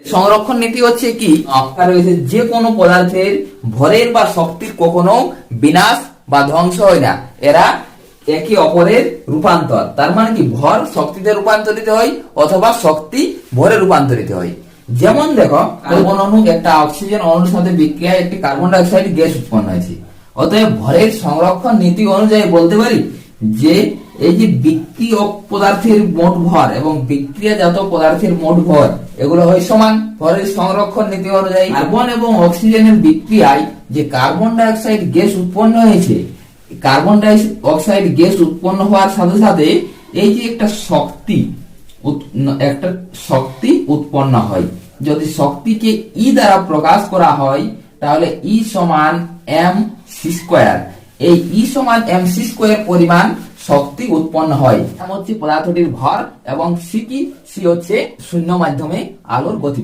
সংরক্ষণ নীতি হচ্ছে কি? আপনার রয়েছে যে কোনো পদার্থের ভরের বা শক্তির কখনো বিনাশ বা ধ্বংস হয় না। এরা একে অপরের রূপান্তর। তার মানে কি? ভর শক্তিতে রূপান্তরিত হয় অথবা শক্তি ভরে রূপান্তরিত হয়। যেমন দেখো কার্বন অণু একটা অক্সিজেন অণুর সাথে বিক্রিয়ায় একটি কার্বন ডাই অক্সাইড গ্যাস উৎপন্ন হয়েছে। অতএব ভরের সংরক্ষণ নীতি অনুযায়ী বলতে পারি যে এই যে বিক্রিয়ক পদার্থের মোট ভর এবং বিক্রিয়াজাত পদার্থের মোট ভর, এগুলো হয় সমান। ভরের সংরক্ষণ নীতি অনুযায়ী কার্বন এবং অক্সিজেনের বিক্রিয়ায় যে কার্বন ডাই অক্সাইড গ্যাস উৎপন্ন হয়েছে কার্বন ডাই, অক্সাইড গ্যাস উৎপন্ন হওয়ার সাথে সাথে এই যে একটা শক্তি একটা শক্তি উৎপন্ন হয়। যদি শক্তিকে ই দ্বারা প্রকাশ করা হয়, তাহলে ই সমান এম সি স্কোয়ার এই ই সমান এম সি স্কোয়ার পরিমাণ শক্তি উৎপন্ন হয়। এমন হচ্ছে পদার্থটির ভর এবং সি কি সি হচ্ছে শূন্য মাধ্যমে আলোর গতি